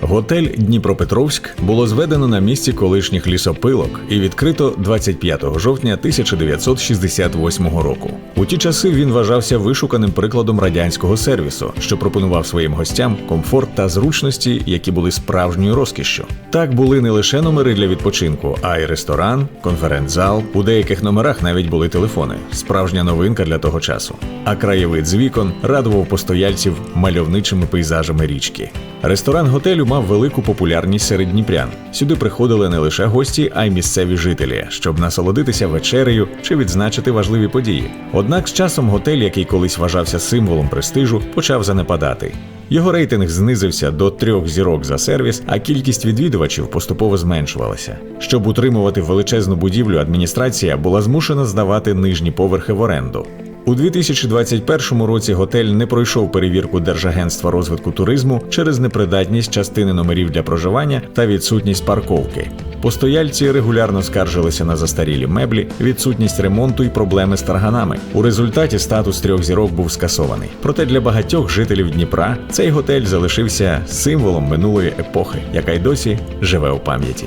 Готель Дніпропетровськ було зведено на місці колишніх лісопилок і відкрито 25 жовтня 1968 року. У ті часи він вважався вишуканим прикладом радянського сервісу, що пропонував своїм гостям комфорт та зручності, які були справжньою розкішшю. Так були не лише номери для відпочинку, а й ресторан, конференц-зал. У деяких номерах навіть були телефони. Справжня новинка для того часу. А краєвид з вікон радував постояльців мальовничими пейзажами річки. Ресторан готелю мав велику популярність серед дніпрян. Сюди приходили не лише гості, а й місцеві жителі, щоб насолодитися вечерею чи відзначити важливі події. Однак з часом готель, який колись вважався символом престижу, почав занепадати. Його рейтинг знизився до трьох зірок за сервіс, а кількість відвідувачів поступово зменшувалася. Щоб утримувати величезну будівлю, адміністрація була змушена здавати нижні поверхи в оренду. У 2021 році готель не пройшов перевірку Держагентства розвитку туризму через непридатність частини номерів для проживання та відсутність парковки. Постояльці регулярно скаржилися на застарілі меблі, відсутність ремонту і проблеми з тарганами. У результаті статус трьох зірок був скасований. Проте для багатьох жителів Дніпра цей готель залишився символом минулої епохи, яка й досі живе у пам'яті.